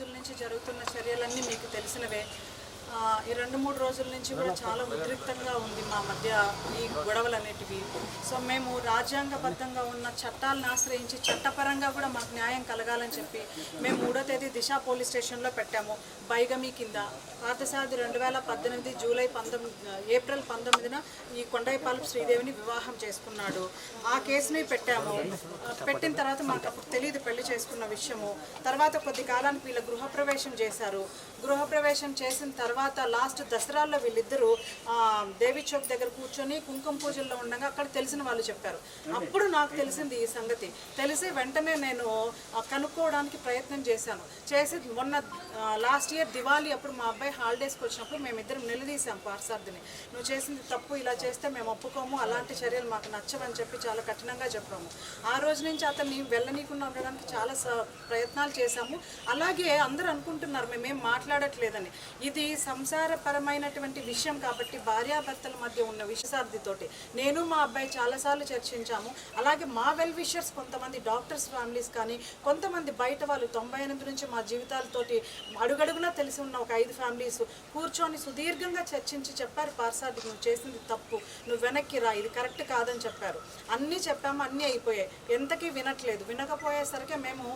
రోజుల నుంచి జరుగుతున్న చర్యలన్నీ మీకు తెలిసినవే. ఈ రెండు మూడు రోజుల నుంచి కూడా చాలా ఉద్రిక్తంగా ఉంది మా మధ్య ఈ గొడవలు అనేటివి సో మేము రాజ్యాంగబద్ధంగా ఉన్న చట్టాలను ఆశ్రయించి చట్టపరంగా కూడా మాకు న్యాయం కలగాలని చెప్పి మేము మూడో తేదీ దిశ పోలీస్ స్టేషన్లో పెట్టాము. బైగమి కింద. పాతసాది రెండు వేల పద్దెనిమిది జూలై పంతొమ్మిది ఏప్రిల్ పంతొమ్మిదిన ఈ కొండైపాలపు శ్రీదేవిని వివాహం చేసుకున్నాడు. ఆ కేసుని పెట్టాము. పెట్టిన తర్వాత మాకు అప్పుడు తెలియదు పెళ్ళి చేసుకున్న విషయము. తర్వాత కొద్ది కాలానికి వీళ్ళ గృహప్రవేశం చేశారు. గృహప్రవేశం చేసిన తర్వాత తర్వాత లాస్ట్ దసరాల్లో వీళ్ళిద్దరూ దేవి చౌక్ దగ్గర కూర్చొని కుంకుమ పూజల్లో ఉండగా అక్కడ తెలిసిన వాళ్ళు చెప్పారు. అప్పుడు నాకు తెలిసింది ఈ సంగతి. తెలిసి వెంటనే నేను కనుక్కోవడానికి ప్రయత్నం చేశాను. చేసి మొన్న లాస్ట్ ఇయర్ దివాళీ అప్పుడు మా అబ్బాయి హాలిడేస్కి వచ్చినప్పుడు మేమిద్దరం నిలదీసాం పార్సార్థిని నువ్వు చేసింది తప్పు ఇలా చేస్తే మేము ఒప్పుకోము అలాంటి చర్యలు మాకు నచ్చవని చెప్పి చాలా కఠినంగా చెప్పాము. ఆ రోజు నుంచి అతన్ని వెళ్ళనీకుండా ఉండడానికి చాలా ప్రయత్నాలు చేశాము. అలాగే అందరూ అనుకుంటున్నారు మేమేం మాట్లాడట్లేదని. ఇది సంసారపరమైనటువంటి విషయం కాబట్టి భార్యాభర్తల మధ్య ఉన్న విషసార్థితోటి. నేను మా అబ్బాయి చాలాసార్లు చర్చించాము. అలాగే మా వెల్ విషర్స్ కొంతమంది డాక్టర్స్ ఫ్యామిలీస్ కానీ కొంతమంది బయట వాళ్ళు తొంభై ఎనిమిది నుంచి మా జీవితాలతోటి అడుగడుగునా తెలిసి ఉన్న ఒక ఐదు ఫ్యామిలీస్ కూర్చొని సుదీర్ఘంగా చర్చించి చెప్పారు పార్సాది నువ్వు చేసింది తప్పు. నువ్వు వెనక్కి రా. ఇది కరెక్ట్ కాదని చెప్పారు. అన్నీ చెప్పాము అన్నీ అయిపోయాయి. ఎంతకీ వినట్లేదు. వినకపోయేసరికి మేము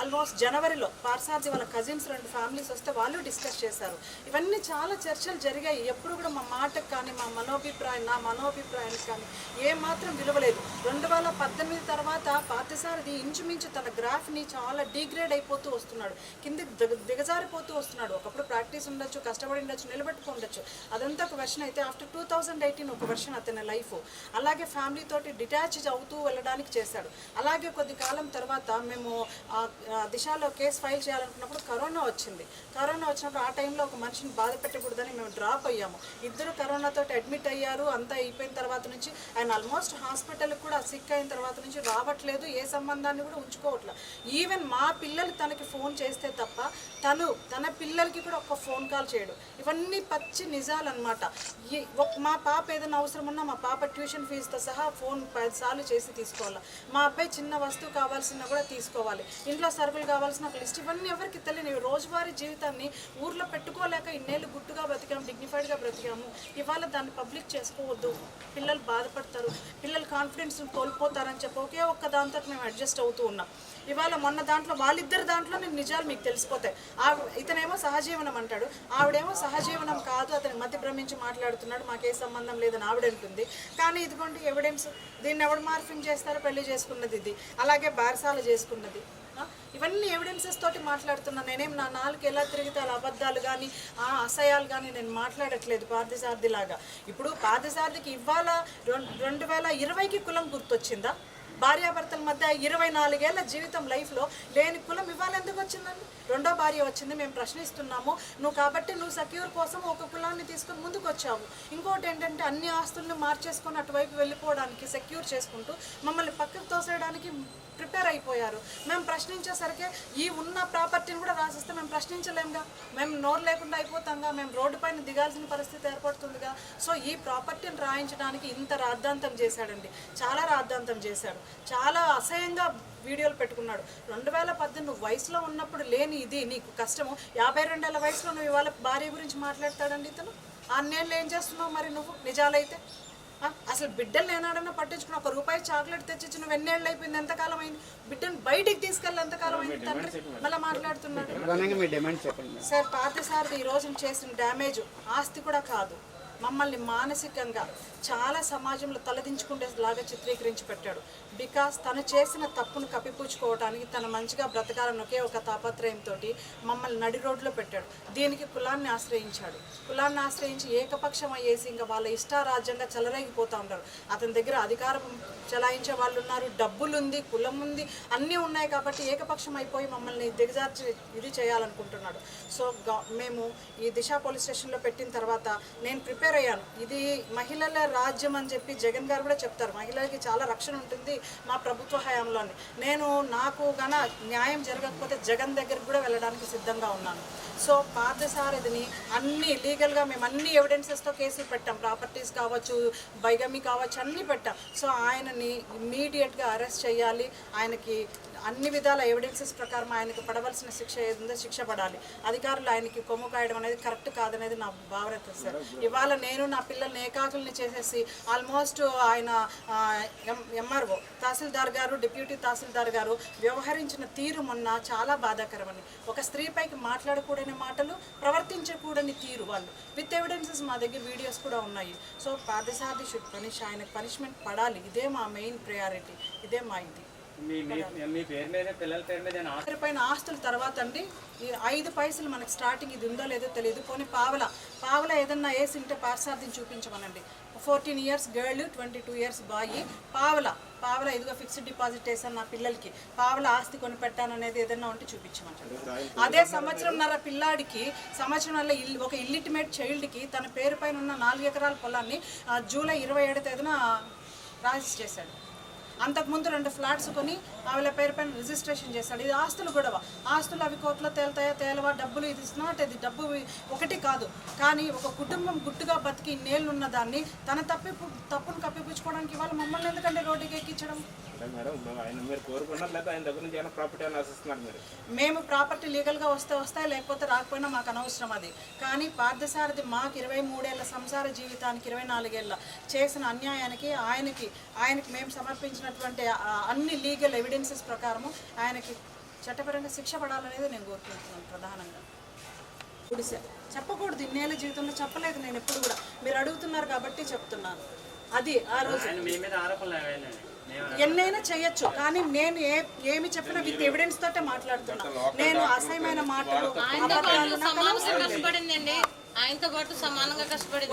ఆల్మోస్ట్ జనవరిలో పార్సార్జీ వాళ్ళ కజిన్స్ రెండు ఫ్యామిలీస్ వస్తే వాళ్ళు డిస్కస్ చేశారు. ఇవన్నీ చాలా చర్చలు జరిగాయి. ఎప్పుడు కూడా మా మాటకు కానీ మా మనోభిప్రాయం నా మనోభిప్రాయానికి కానీ ఏ మాత్రం విలువలేదు రెండు వేల పద్దెనిమిది తర్వాత పార్థసారథి ఇంచుమించు తన గ్రాఫ్ని చాలా డిగ్రేడ్ అయిపోతూ వస్తున్నాడు. కింద దిగజారిపోతూ వస్తున్నాడు. ఒకప్పుడు ప్రాక్టీస్ ఉండొచ్చు కష్టపడి ఉండొచ్చు నిలబెట్టుకో ఉండొచ్చు. అదంతా ఒక వెర్షన్ అయితే ఆఫ్టర్ టూ థౌజండ్ ఎయిటీన్ ఒక వెర్షన్ అతని లైఫ్ అలాగే ఫ్యామిలీ తోటి డిటాచ్ అవుతూ వెళ్ళడానికి చేశాడు. అలాగే కొద్ది కాలం తర్వాత మేము ఆ, దిశలో కేసు ఫైల్ చేయాలనుకున్నప్పుడు కరోనా వచ్చింది. కరోనా వచ్చినప్పుడు ఆ టైంలో ఒక మనిషిని బాధ పెట్టకూడదని మేము డ్రాప్ అయ్యాము. ఇద్దరు కరోనాతో అడ్మిట్ అయ్యారు. అంతా అయిపోయిన తర్వాత నుంచి ఆయన ఆల్మోస్ట్ హాస్పిటల్కి కూడా సిక్ అయిన తర్వాత నుంచి రావట్లేదు. ఏ సంబంధాన్ని కూడా ఉంచుకోవట్లేదు ఈవెన్ మా పిల్లలు తనకి ఫోన్ చేస్తే తప్ప తను తన పిల్లలకి కూడా ఒక ఫోన్ కాల్ చేయడు. ఇవన్నీ పచ్చి నిజాలన్నమాట. ఈ మా పాప ఏదైనా అవసరం ఉన్నా మా పాప ట్యూషన్ ఫీజుతో సహా ఫోన్ పదిసార్లు చేసి తీసుకోవాలి. మా అబ్బాయి చిన్న వస్తువు కావాల్సిన కూడా తీసుకోవాలి. ఇంట్లో సరుకులు కావాల్సిన ఒక లిస్ట్ ఇవన్నీ ఎవరికి తెలియని రోజువారీ జీవితాన్ని ఊర్లో పెట్టుకోలేక ఇన్నేళ్ళు గుట్టుగా బ్రతికాము డిగ్నిఫైడ్గా బ్రతికాము. ఇవాళ దాన్ని పబ్లిక్ చేసుకోవద్దు. పిల్లలు బాధపడతారు. పిల్లలు కాన్ఫిడెన్స్ కోల్పోతారని చెప్పి ఒకే ఒక్క దాంతో మేము అడ్జస్ట్ అవుతూ ఉన్నాం. ఇవాళ మొన్న దాంట్లో వాళ్ళిద్దరి దాంట్లో నేను నిజాలు మీకు తెలిసిపోతాయి. ఆ ఇతనేమో సహజీవనం అంటాడు. ఆవిడేమో సహజీవనం కాదు అతని మతి భ్రమించి మాట్లాడుతున్నాడు మాకే సంబంధం లేదని ఆవిడ అంటుంది కానీ ఇదిగోండి ఎవిడెన్స్ దీన్ని ఎవడు మార్ఫింగ్ చేస్తారో పెళ్ళి చేసుకున్నది ఇది. అలాగే బారసాల చేసుకున్నది. ఇవన్నీ ఎవిడెన్సెస్ తోటి మాట్లాడుతున్నా. నేనేం నా నాలుగు ఎలా తిరిగితే అలా అబద్ధాలు కానీ ఆ అసహ్యాలు కానీ నేను మాట్లాడట్లేదు పార్థసారథి లాగా ఇప్పుడు పార్థసారథికి ఇవాళ రెండు రెండు వేల ఇరవైకి కులం గుర్తొచ్చిందా? భార్యాభర్తల మధ్య ఇరవై నాలుగేళ్ళ జీవితం లైఫ్లో లేని కులం ఇవ్వాలెందుకు ఎందుకు వచ్చిందండి? రెండో భార్య వచ్చింది మేము ప్రశ్నిస్తున్నాము. నువ్వు కాబట్టి నువ్వు సెక్యూర్ కోసం ఒక కులాన్ని తీసుకొని ముందుకు వచ్చావు ఇంకోటి ఏంటంటే అన్ని ఆస్తులను మార్చేసుకొని అటువైపు వెళ్ళిపోవడానికి సెక్యూర్ చేసుకుంటూ మమ్మల్ని పక్కకు తోసేయడానికి ప్రిపేర్ అయిపోయారు. మేము ప్రశ్నించేసరికి ఈ ఉన్న ప్రాపర్టీని కూడా రాసిస్తే మేము ప్రశ్నించలేముగా మేము నోరు లేకుండా అయిపోతాంగా. మేము రోడ్డు పైన దిగాల్సిన పరిస్థితి ఏర్పడుతుందిగా. సో ఈ ప్రాపర్టీని రాయించడానికి ఇంత రాద్ధాంతం చేశాడండి. చాలా రాద్ధాంతం చేశాడు. చాలా అసహ్యంగా వీడియోలు పెట్టుకున్నాడు. రెండు వేల పద్దెనిమిది వయసులో ఉన్నప్పుడు లేని ఇది నీకు కష్టము. యాభై రెండేళ్ళ వయసులో నువ్వు ఇవాళ భార్య గురించి మాట్లాడతాడండి ఇతను? అన్నేళ్ళు ఏం చేస్తున్నావు మరి నువ్వు? నిజాలైతే? అసలు బిడ్డల్ని ఏనాడన్నా పట్టించుకుని ఒక రూపాయి చాక్లెట్ తెచ్చి నువ్వు ఎన్నేళ్ళు అయిపోయింది? ఎంతకాలం అయింది? బిడ్డను బయటికి తీసుకెళ్ళి ఎంతకాలం అయింది తండ్రి? మళ్ళీ మాట్లాడుతున్నాడు. డిమాండ్ చెప్పండి. సార్ ఈ రోజు చేసిన డ్యామేజ్ ఆస్తి కూడా కాదు. మమ్మల్ని మానసికంగా చాలా సమాజంలో తలదించుకునేలాగా చిత్రీకరించి పెట్టాడు బికాస్ తను చేసిన తప్పును కప్పిపుచ్చుకోవడానికి తను మంచిగా బ్రతకాలని ఒకే ఒక తాపత్రయంతో మమ్మల్ని నడి రోడ్లో పెట్టాడు. దీనికి కులాన్ని ఆశ్రయించాడు. కులాన్ని ఆశ్రయించి ఏకపక్షం అయ్యేసి ఇంకా వాళ్ళ ఇష్టారాజ్యంగా చెలరేగిపోతూ ఉంటారు అతని దగ్గర అధికారం చెలాయించే వాళ్ళు ఉన్నారు డబ్బులు ఉంది కులం ఉంది అన్నీ ఉన్నాయి కాబట్టి ఏకపక్షం అయిపోయి మమ్మల్ని దిగజార్చి ఇది చేయాలనుకుంటున్నాడు. సో మేము ఈ దిశ పోలీస్ స్టేషన్లో పెట్టిన తర్వాత నేను ప్రిపేర్ అయ్యాను ఇది మహిళల రాజ్యం అని చెప్పి జగన్ గారు కూడా చెప్తారు. మహిళలకి చాలా రక్షణ ఉంటుంది మా ప్రభుత్వ హయాంలోని. నేను నాకు గన న్యాయం జరగకపోతే జగన్ దగ్గరికి కూడా వెళ్ళడానికి సిద్ధంగా ఉన్నాను. సో పార్థసారథిని అన్ని లీగల్గా మేము అన్ని ఎవిడెన్సెస్తో కేసులు పెట్టాం. ప్రాపర్టీస్ కావచ్చు బైగమి కావచ్చు అన్నీ పెట్టాం. సో ఆయనని ఇమ్మీడియట్గా అరెస్ట్ చేయాలి. ఆయనకి అన్ని విధాల ఎవిడెన్సెస్ ప్రకారం ఆయనకు పడవలసిన శిక్ష ఏదుందో శిక్ష పడాలి. అధికారులు ఆయనకి కొమ్ము కాయడం అనేది కరెక్ట్ కాదనేది నా భావన సార్. ఇవాళ నేను నా పిల్లల్ని ఏకాకుల్ని చేసేసి ఆల్మోస్ట్ ఆయన ఎంఆర్ఓ తహసీల్దార్ గారు డిప్యూటీ తహసీల్దార్ గారు వ్యవహరించిన తీరు మొన్న చాలా బాధాకరమని. ఒక స్త్రీపైకి మాట్లాడకూడని మాటలు ప్రవర్తించకూడని తీరు వాళ్ళు. విత్ ఎవిడెన్సెస్ మా దగ్గర వీడియోస్ కూడా ఉన్నాయి. సో పాదసాది షుడ్ పనిష్ ఆయనకు పనిష్మెంట్ పడాలి. ఇదే మా మెయిన్ ప్రయారిటీ ఇదే మా ఇది. పైన ఆస్తుల తర్వాత అండి. ఈ ఐదు పైసలు మనకి స్టార్టింగ్ ఇది ఉందో లేదో తెలియదు. పోనీ పావల పావల ఏదన్నా వేసి ఉంటే పార్సార్థం చూపించమనండి. Fourteen years girl twenty two years boy పావల పావల ఇదిగో ఫిక్స్డ్ డిపాజిట్ వేసాను నా పిల్లలకి. పావల ఆస్తి కొని పెట్టాను అనేది ఏదన్నా ఉంటే చూపించమంటారు. అదే సంవత్సరంన్నర పిల్లాడికి సంవత్సరం ఒక ఇల్లిటిమేట్ చైల్డ్కి తన పేరు పైన ఉన్న నాలుగు ఎకరాల పొలాన్ని జూలై ఇరవై ఏడు తేదీన రాజిస్ చేశాడు. అంతకుముందు రెండు ఫ్లాట్స్ కొని ఆవిడ పేరు పైన రిజిస్ట్రేషన్ చేశాడు. ఇది ఆస్తులు గొడవ. ఆస్తులు అవి కోర్టులో తేలుతాయా తేలవా? డబ్బులు ఇది నాట్ ఇది డబ్బు ఒకటి కాదు. కానీ ఒక కుటుంబం గుట్టుగా బతికి ఇన్నేళ్ళు ఉన్న దాన్ని తన తప్పి తప్పును కప్పిపుచ్చుకోవడానికి ఇవాళ మమ్మల్ని ఎందుకంటే రోడ్డుకి ఎక్కించడం? మేము ప్రాపర్టీ లీగల్గా వస్తే వస్తాయి లేకపోతే రాకపోయినా మాకు అనవసరం అది. కానీ పార్థసారథి మాకు ఇరవై మూడేళ్ళ సంసార జీవితానికి ఇరవై నాలుగేళ్ళ చేసిన అన్యాయానికి ఆయనకి ఆయనకి మేము సమర్పించినటువంటి ఆ అన్ని లీగల్ ఎవిడెన్సెస్ ప్రకారము ఆయనకి చట్టపరంగా శిక్ష పడాలనేది నేను కోరుకుంటున్నాను ప్రధానంగా. గుడిసె చెప్పకూడదు ఇన్నేళ్ళ జీవితంలో చెప్పలేదు నేను ఎప్పుడు కూడా. మీరు అడుగుతున్నారు కాబట్టి చెప్తున్నాను. అది ఆ రోజు. ఎన్నైనా చేయొచ్చు కానీ నేను ఏ ఏమి చెప్పినా విత్ ఎవిడెన్స్ తోటే మాట్లాడుతున్నా. నేను అసహ్యమైన మాటలు ఆయనతో పాటు సమానంగా కష్టపడింది.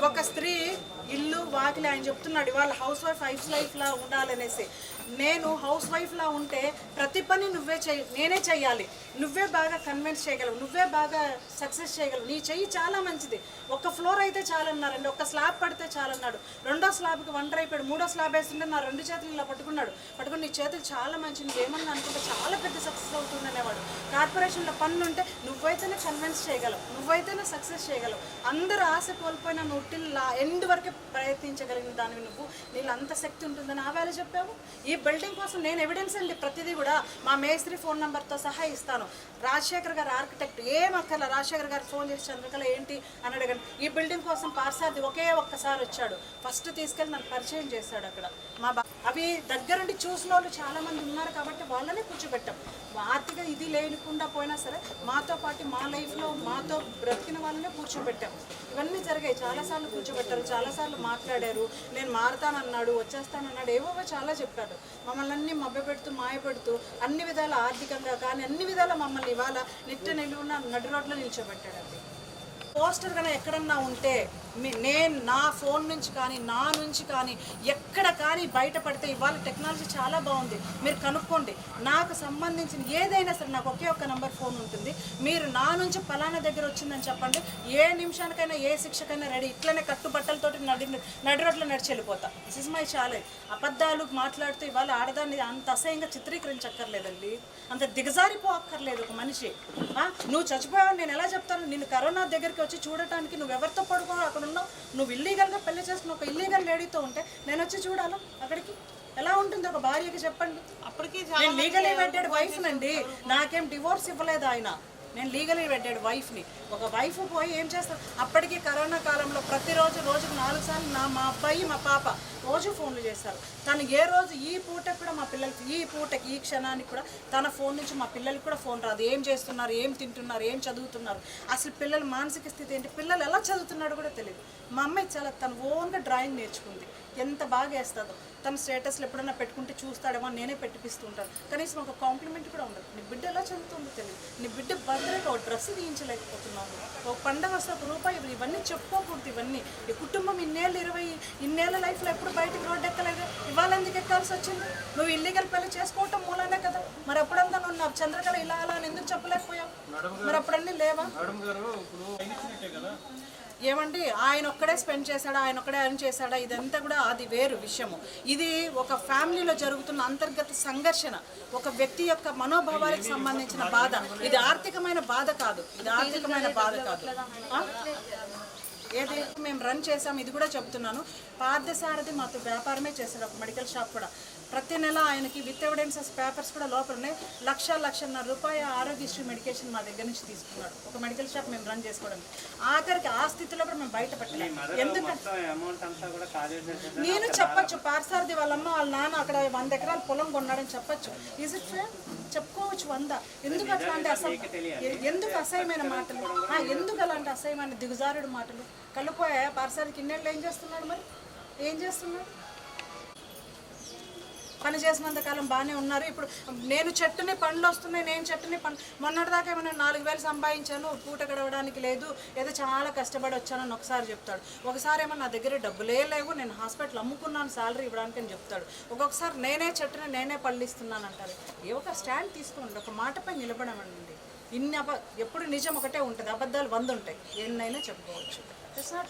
ఒక- స్త్రీ ఇల్లు వాకిలి ఆయన చెప్తున్నాడు వాళ్ళ హౌస్ వైఫ్ హౌస్ వైఫ్ లా ఉండాలనేసి. నేను హౌస్ వైఫ్ లా ఉంటే ప్రతి పని నువ్వే చేయ నేనే చెయ్యాలి. నువ్వే బాగా కన్విన్స్ చేయగలవు నువ్వే బాగా సక్సెస్ చేయగలవు. నీ చెయ్యి చాలా మంచిది. ఒక ఫ్లోర్ అయితే చాలన్నారండి ఒక స్లాబ్ పడితే చాలన్నాడు. రెండో స్లాబ్కి వంటర్ అయిపోయాడు మూడో స్లాబ్ వేస్తుంటే నా రెండు చేతులు ఇలా పట్టుకున్నాడు. పట్టుకుని నీ చేతులు చాలా మంచి నువ్వేమన్నా అనుకుంటే చాలా పెద్ద సక్సెస్ అవుతుంది అనేవాడు కార్పొరేషన్లో పనులు ఉంటే నువ్వైతేనే కన్విన్స్ చేయగలవు. నువ్వైతేనే సక్సెస్ చేయగలవు. అందరూ ఆశ కోల్పోయిన నువ్వు టిల్ ఎండ్ వరకే ప్రయత్నించగలిగిన దానివి నువ్వు. నీళ్ళు అంత శక్తి ఉంటుందని ఆ వేళ చెప్పావు. ఈ బిల్డింగ్ కోసం నేను ఎవిడెన్స్ అండి. ప్రతిదీ కూడా మా మేస్త్రి ఫోన్ నెంబర్తో సహా ఇస్తాను. రాజశేఖర్ గారు ఆర్కిటెక్ట్ ఏం అక్కర్లా? రాజశేఖర్ గారు ఫోన్ చేసి చంద్రకళ ఏంటి అని అడగండి. ఈ బిల్డింగ్ కోసం పార్సాది ఒకే ఒక్కసారి వచ్చాడు. ఫస్ట్ తీసుకెళ్ళి నన్ను పరిచయం చేశాడు అక్కడ. మా బా అవి దగ్గరుండి చూసిన వాళ్ళు చాలా మంది ఉన్నారు కాబట్టి వాళ్ళనే కూర్చోబెట్టాం. ఆర్థిక ఇది లేకుండా పోయినా సరే మాతో పాటు మా లైఫ్లో మాతో బ్రతికిన వాళ్ళనే కూర్చోబెట్టాం. ఇవన్నీ జరిగాయి. చాలాసార్లు కూర్చోబెట్టారు చాలాసార్లు మాట్లాడారు. నేను మారుతానన్నాడు వచ్చేస్తానన్నాడు ఏవో చాలా చెప్పాడు మమ్మల్ని అన్ని మభ్యపెడుతూ మాయపెడుతూ అన్ని విధాల ఆర్థికంగా కానీ అన్ని విధాల మమ్మల్ని ఇవాళ నిట్ట నిలువున నడి రోడ్లో నిల్చోబెట్టాడండి. పోస్టర్ కన్నా ఎక్కడన్నా ఉంటే నేను నా ఫోన్ నుంచి కానీ నా నుంచి కానీ ఎక్కడ కానీ బయటపడితే ఇవాళ టెక్నాలజీ చాలా బాగుంది. మీరు కనుక్కోండి. నాకు సంబంధించిన ఏదైనా సరే నాకు ఒకే ఒక్క నెంబర్ ఫోన్ ఉంటుంది. మీరు నా నుంచి ఫలానా దగ్గర వచ్చిందని చెప్పండి. ఏ నిమిషానికైనా ఏ శిక్షకైనా రెడీ. ఇట్లనే కట్టుబట్టలతోటి నడి నడిరోడ్లో నడిచి వెళ్ళిపోతా. దిస్ ఇస్ మై ఛాలెంజ్ అబద్ధాలు మాట్లాడుతూ ఇవాళ ఆడదాన్ని అంత అసహ్యంగా చిత్రీకరించక్కర్లేదండి. అంత దిగజారిపోక్కర్లేదు ఒక మనిషి. నువ్వు చచ్చిపోయావు నేను ఎలా చెప్తాను? నేను కరోనా దగ్గరికి వచ్చి చూడటానికి నువ్వు ఎవరితో పడుకో? అక్కడ ఉన్నావు. నువ్వు ఇల్లీగల్గా పెళ్ళి చేసుకున్న ఒక ఇల్లీగల్ లేడీతో ఉంటే నేను వచ్చి చూడాలా? అక్కడికి? ఎలా ఉంటుంది ఒక భార్యకి చెప్పండి? అప్పటికి నేను లీగలీ వైఫ్ నండి. నాకేం డివోర్స్ ఇవ్వలేదు ఆయన. నేను లీగలీ పెట్టాడు వైఫ్ని ఒక వైఫ్ పోయి ఏం చేస్తాను అప్పటికే కరోనా కాలంలో ప్రతిరోజు రోజుకు నాలుగు సార్లు నా మా అబ్బాయి మా పాప రోజు ఫోన్లు చేశారు తను ఏ రోజు ఈ పూటకు కూడా మా పిల్లలకి ఈ పూటకి ఈ క్షణానికి కూడా తన ఫోన్ నుంచి మా పిల్లలకి కూడా ఫోన్ రాదు. ఏం చేస్తున్నారు? ఏం తింటున్నారు? ఏం చదువుతున్నారు? అసలు పిల్లల మానసిక స్థితి ఏంటి? పిల్లలు ఎలా చదువుతున్నాడు కూడా తెలియదు మా అమ్మాయి చాలా తను ఓన్గా డ్రాయింగ్ నేర్చుకుంది. ఎంత బాగా వేస్తుందో. తన స్టేటస్లో ఎప్పుడైనా పెట్టుకుంటే చూస్తాడేమో నేనే పెట్టిపిస్తూ ఉంటాను కనీసం ఒక కాంప్లిమెంట్ కూడా ఉండదు. నీ బిడ్డ ఎలా చదువుతుందో తెలియదు. నీ బిడ్డ బర్త్డేకి ఒక డ్రెస్ తీయించలేకపోతున్నావు. ఒక పండగ వస్తే ఒక రూపాయి ఇవన్నీ చెప్పుకోకూడదు ఇవన్నీ. ఈ కుటుంబం ఇన్నేళ్ళు ఇరవై ఇన్నేళ్ళ లైఫ్లో ఎప్పుడు బయటకు రోడ్డు ఎక్కలేదు. ఇవాళ ఎందుకు ఎక్కాల్సి వచ్చింది? నువ్వు ఇల్లీగల్ పెళ్ళి చేసుకోవటం మూలనే మరి ఎప్పుడంతా నువ్వు నా చంద్రకళ ఇలా అలా అని ఎందుకు చెప్పలేకపోయావు? మరి అప్పుడన్నీ లేవా? ఏమండి ఆయన ఒక్కడే స్పెండ్ చేశాడా? ఆయన ఒక్కడే అర్న్ చేశాడా? ఇదంతా కూడా అది వేరు విషయము. ఇది ఒక ఫ్యామిలీలో జరుగుతున్న అంతర్గత సంఘర్షణ. ఒక వ్యక్తి యొక్క మనోభావాలకు సంబంధించిన బాధ. ఇది ఆర్థికమైన బాధ కాదు. ఇది ఆర్థికమైన బాధ కాదు. ఆ? ఏది మేము రన్ చేసాం ఇది కూడా చెప్తున్నాను. పార్థసారథి మాతో వ్యాపారమే చేశాడు ఒక మెడికల్ షాప్ కూడా. ప్రతి నెల ఆయనకి విత్ ఎవిడెన్సెస్ పేపర్స్ కూడా లోపల ఉన్నాయి. లక్ష లక్షన్నర రూపాయ ఆరోగ్యశ్రీ మెడికేషన్ మా దగ్గర నుంచి తీసుకున్నాడు. ఒక మెడికల్ షాప్ మేము రన్ చేసుకోవడం ఆఖరికి ఆ స్థితిలో కూడా మేము బయటపట్టలేము ఎందుకంటే నేను చెప్పొచ్చు పార్సారథి వాళ్ళమ్మ వాళ్ళ నాన్న అక్కడ వంద ఎకరాల పొలం కొన్నాడని చెప్పొచ్చు. ఈజ్ ఇట్ ఫేర్ చెప్పుకోవచ్చు వంద. ఎందుకు అట్లాంటి అసహ్య ఎందుకు అసహ్యమైన మాటలు? ఎందుకు అలాంటి అసహ్యమైన దిగుజారుడు మాటలు? కళ్ళుపోయా? పార్సారథికి ఇన్నేళ్ళు ఏం చేస్తున్నాడు మరి? ఏం చేస్తున్నాడు? పని చేసినంత కాలం బాగానే ఉన్నారు. ఇప్పుడు నేను చెట్టుని పండ్లు వస్తున్నాయి నేను చెట్టుని పండ్లు మొన్నటిదాకా ఏమైనా నాలుగు వేలు సంపాదించాను పూట గడవడానికి లేదు ఏదో చాలా కష్టపడి వచ్చానని ఒకసారి చెప్తాడు. ఒకసారి ఏమో నా దగ్గర డబ్బులే లేవు నేను హాస్పిటల్ అమ్ముకున్నాను శాలరీ ఇవ్వడానికి అని చెప్తాడు. ఒక్కొక్కసారి నేనే చెట్టుని నేనే పళ్ళు ఇస్తున్నాను అంటారు. ఏ ఒక స్టాండ్ తీసుకోండి ఒక మాటపై నిలబడమండి. ఇన్ని అబ ఎప్పుడు నిజం ఒకటే ఉంటుంది అబద్ధాలు వంద ఉంటాయి. ఎన్నైనా చెప్పుకోవచ్చు. It's not